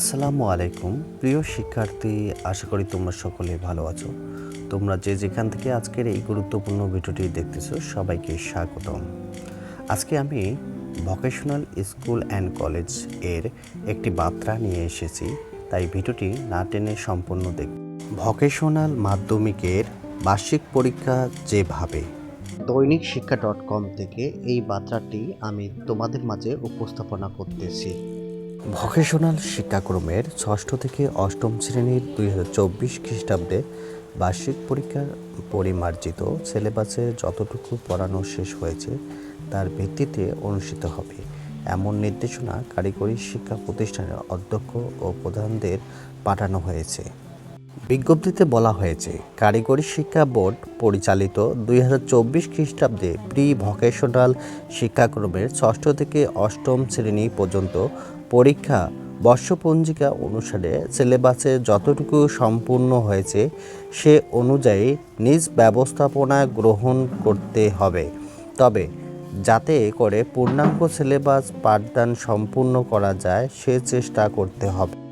আসসালামু আলাইকুম। প্রিয় শিক্ষার্থী, আশা করি তোমরা সকলে ভালো আছো। তোমরা যে যেখান থেকে আজকের এই গুরুত্বপূর্ণ ভিডিওটি দেখতেছো, সবাইকে স্বাগতম। আজকে আমি ভোকেশনাল স্কুল অ্যান্ড কলেজের একটি বার্তা নিয়ে এসেছি। তাই ভিডিওটি না টেনে সম্পূর্ণ দেখ ভোকেশনাল মাধ্যমিকের বার্ষিক পরীক্ষা যেভাবে। দৈনিক শিক্ষা ডট কম থেকে এই বার্তাটি আমি তোমাদের মাঝে উপস্থাপনা করতেছি। ভোকেশনাল শিক্ষাক্রমের ষষ্ঠ থেকে অষ্টম শ্রেণির দুই হাজার চব্বিশ খ্রিস্টাব্দে বার্ষিক পরীক্ষার পরিমার্জিত সিলেবাসে যতটুকু পড়ানো শেষ হয়েছে, তার ভিত্তিতে অনুষ্ঠিত হবে। এমন নির্দেশনা কারিগরি শিক্ষা প্রতিষ্ঠানের অধ্যক্ষ ও প্রধানদের পাঠানো হয়েছে। বিজ্ঞপ্তিতে বলা হয়েছে, কারিগরি শিক্ষা বোর্ড পরিচালিত দুই হাজার চব্বিশ খ্রিস্টাব্দে প্রি ভোকেশনাল শিক্ষাক্রমের ষষ্ঠ থেকে অষ্টম শ্রেণি পর্যন্ত পরীক্ষা বর্ষপঞ্জিকা অনুসারে সিলেবাসে যতটুকু সম্পূর্ণ হয়েছে, সে অনুযায়ী নিজ ব্যবস্থাপনা গ্রহণ করতে হবে। তবে, যাতে করে পূর্ণাঙ্গ সিলেবাস পাঠদান সম্পূর্ণ করা যায়, সে চেষ্টা করতে হবে।